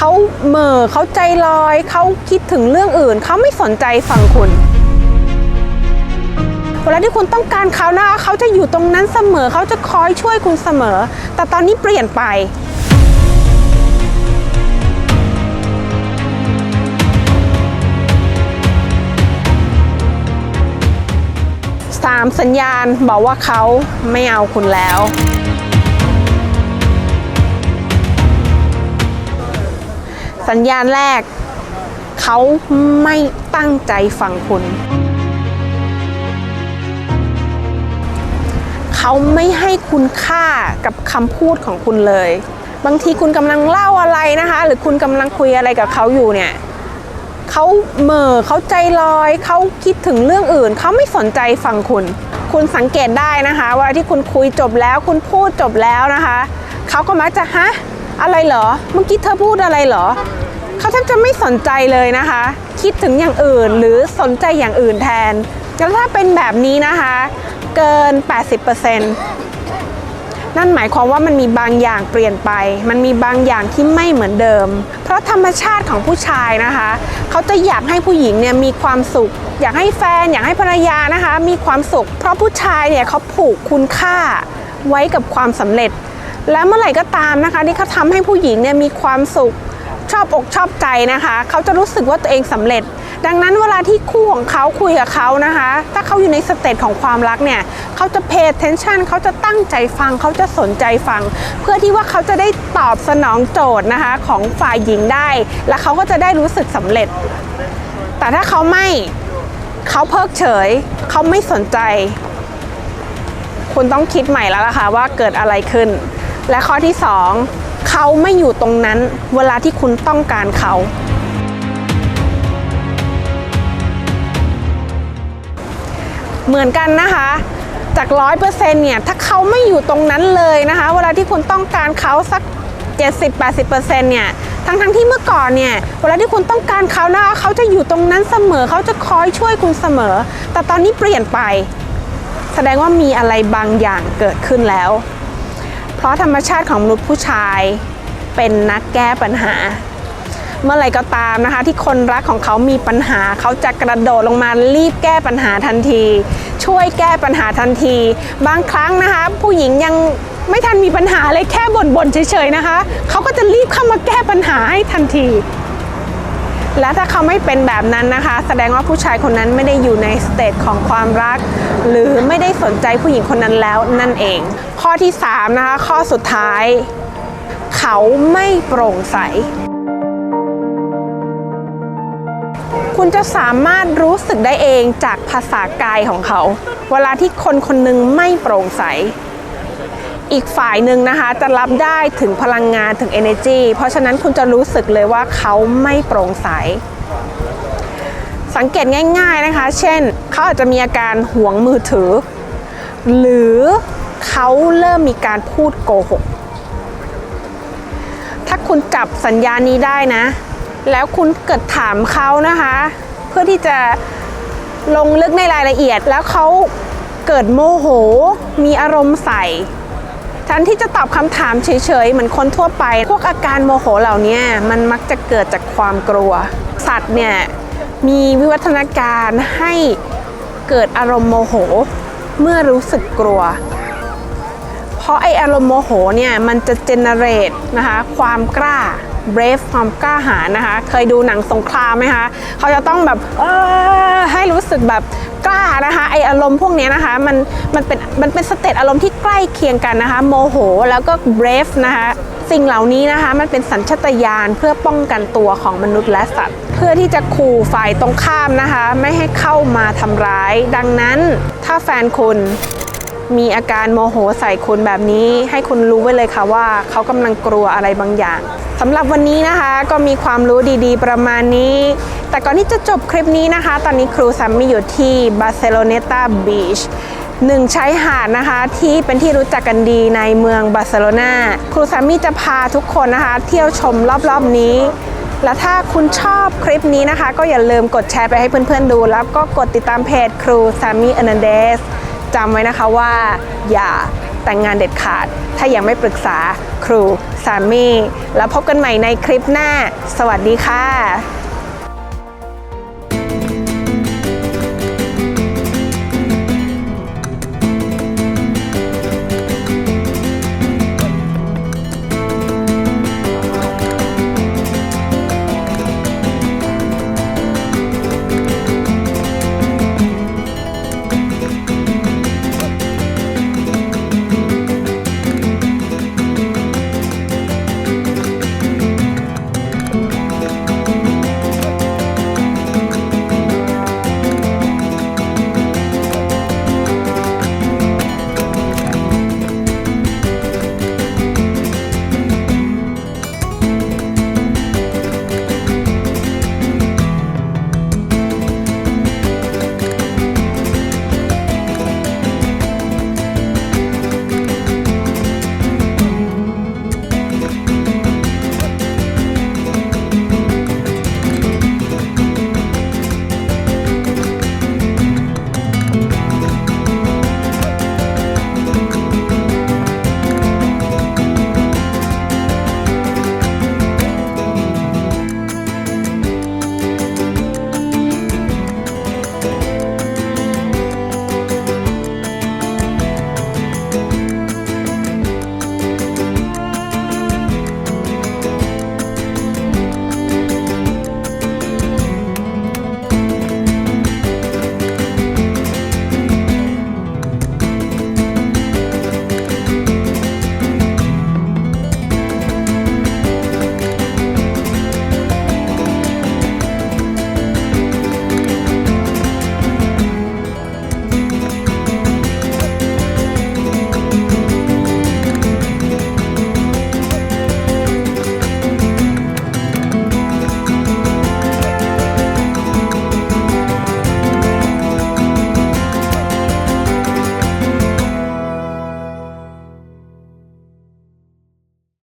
เขาเหม่อเขาใจลอย เขาคิดถึงเรื่องอื่น เขาไม่สนใจฟังคุณเวลาที่คุณต้องการเขานะเขาจะอยู่ตรงนั้นเสมอเขาจะคอยช่วยคุณเสมอ แต่ตอนนี้เปลี่ยนไปสามสัญญาณบอกว่าเขาไม่เอาคุณแล้ว สัญญาณแรก เขาไม่ตั้งใจฟังคุณ เขาไม่ให้คุณค่ากับคำพูดของคุณเลย บางทีคุณกำลังเล่าอะไรนะคะ หรือคุณกำลังคุยอะไรกับเขาอยู่เนี่ยเขาเม่อเขาใจลอย เขาคิดถึงเรื่องอื่น เขาไม่สนใจฟังคุณ คุณสังเกตได้นะคะวลาที่คุณคุยจบแล้ว คุณพูดจบแล้วนะคะ เขาก็มักจะฮะ อะไรเหรอ เมื่อกี้เธอพูดอะไรเหรอ เขาแทบจะไม่สนใจเลยนะคะ คิดถึงอย่างอื่นหรือสนใจอย่างอื่นแทน แล้วถ้าเป็นแบบนี้นะคะ เกิน 80%นั่นหมายความว่ามันมีบางอย่างเปลี่ยนไป มันมีบางอย่างที่ไม่เหมือนเดิม เพราะธรรมชาติของผู้ชายนะคะ เขาจะอยากให้ผู้หญิงเนี่ยมีความสุข อยากให้แฟน อยากให้ภรรยานะคะ มีความสุข เพราะผู้ชายเนี่ยเขาผูกคุณค่าไว้กับความสำเร็จ และเมื่อไหร่ก็ตามนะคะที่เขาทำให้ผู้หญิงเนี่ยมีความสุขชอบอกชอบใจนะคะ เขาจะรู้สึกว่าตัวเองสำเร็จ ดังนั้นเวลาที่คู่ของเขาคุยกับเขานะคะ ถ้าเขาอยู่ในสเตจของความรักเนี่ย เขาจะ pay attention เขาจะตั้งใจฟัง เขาจะสนใจฟัง เพื่อที่ว่าเขาจะได้ตอบสนองโจทย์นะคะของฝ่ายหญิงได้ และเขาก็จะได้รู้สึกสำเร็จ แต่ถ้าเขาไม่เขาเพิกเฉย เขาไม่สนใจ คุณต้องคิดใหม่แล้วล่ะค่ะว่าเกิดอะไรขึ้น และข้อที่สองเขาไม่อยู่ตรงนั้นเวลาที่คุณต้องการเขา เหมือนกันนะคะจากร้อยเปอร์เซ็นต์เนี่ยถ้าเขาไม่อยู่ตรงนั้นเลยนะคะ เวลาที่คุณต้องการเขาสัก 70-80%เนี่ยทั้งทั้งที่เมื่อก่อนเนี่ยเวลาที่คุณต้องการเขานะคะเขาจะอยู่ตรงนั้นเสมอเขาจะคอยช่วยคุณเสมอ แต่ตอนนี้เปลี่ยนไป แสดงว่ามีอะไรบางอย่างเกิดขึ้นแล้ว เพราะธรรมชาติของมนุษย์ผู้ชายเป็นนักแก้ปัญหา เมื่อไรก็ตามนะคะ ที่คนรักของเขามีปัญหา เขาจะกระโดดลงมารีบแก้ปัญหาทันที ช่วยแก้ปัญหาทันที บางครั้งนะคะ ผู้หญิงยังไม่ทันมีปัญหาเลยแค่บ่นๆเฉยๆนะคะ เขาก็จะรีบเข้ามาแก้ปัญหาให้ทันที และถ้าเขาไม่เป็นแบบนั้นนะคะ แสดงว่าผู้ชายคนนั้นไม่ได้อยู่ในสเตจของความรัก หรือไม่ได้สนใจผู้หญิงคนนั้นแล้วนั่นเอง ข้อที่3นะคะข้อสุดท้าย เขาไม่โปร่งใสคุณจะสามารถรู้สึกได้เองจากภาษากายของเขา เวลาที่คนคนหนึงไม่โปร่งใส อีกฝ่ายหนึ่งนะคะจะรับได้ถึงพลังงานถึง energy เพราะฉะนั้นคุณจะรู้สึกเลยว่าเขาไม่โปร่งใส สังเกตง่าย ๆนะคะ เช่นเขาอาจจะมีอาการหวงมือถือ หรือเขาเริ่มมีการพูดโกหก ถ้าคุณจับสัญญาณนี้ได้นะ แล้วคุณเกิดถามเขานะคะ เพื่อที่จะลงลึกในรายละเอียดแล้วเขาเกิดโมโห มีอารมณ์ใส่ ทนที่จะตอบคำถามเฉยๆ เหมือนคนทั่วไป พวกอาการโมโหเหล่านี้มันมักจะเกิดจากความกลัว สัตว์เนี่ยมีวิวัฒนาการให้เกิดอารมณ์โมโห เมื่อรู้สึกกลัว เพราะไออารมณ์โมโหเนี่ยมันจะเจเนเรตนะคะความกล้า brave ความกล้าหาญนะคะ เคยดูหนังสงครามไหมคะเขาจะต้องแบบเออให้รู้สึกแบบกล้านะคะไออารมณ์พวกนี้นะคะมันมันเป็นมันเป็นสเตตอารมณ์ที่ใกล้เคียงกันนะคะโมโหแล้วก็ brave นะคะสิ่งเหล่านี้นะคะมันเป็นสัญชตาตญาณเพื่อป้องกันตัวของมนุษย์และสัตว์ เพื่อที่จะขู่ฝ่ายตรงข้ามนะคะ ไม่ให้เข้ามาทำร้าย ดังนั้นถ้าแฟนคุณ มีอาการโมโหใส่คุณแบบนี้ ให้คุณรู้ไว้เลยค่ะว่าเขากำลังกลัวอะไรบางอย่างสำหรับวันนี้นะคะก็มีความรู้ดีๆ ประมาณนี้ แต่ก่อนที่จะจบคลิปนี้นะคะ ตอนนี้ครูซัมมี่อยู่ที่บาร์เซโลเนตาบีชหนึ่งชายหาดนะคะที่เป็นที่รู้จักกันดีในเมืองบาร์เซโลนาครูซัมมี่จะพาทุกคนนะคะ เที่ยวชมรอบๆนี้ และถ้าคุณชอบคลิปนี้นะคะ ก็อย่าลืมกดแชร์ไปให้เพื่อนๆดู แล้วก็กดติดตามเพจครูซามี่อนันเดส จำไว้นะคะว่าอย่าแต่งงานเด็ดขาด ถ้ายังไม่ปรึกษาครูสามี แล้วพบกันใหม่ในคลิปหน้า สวัสดีค่ะ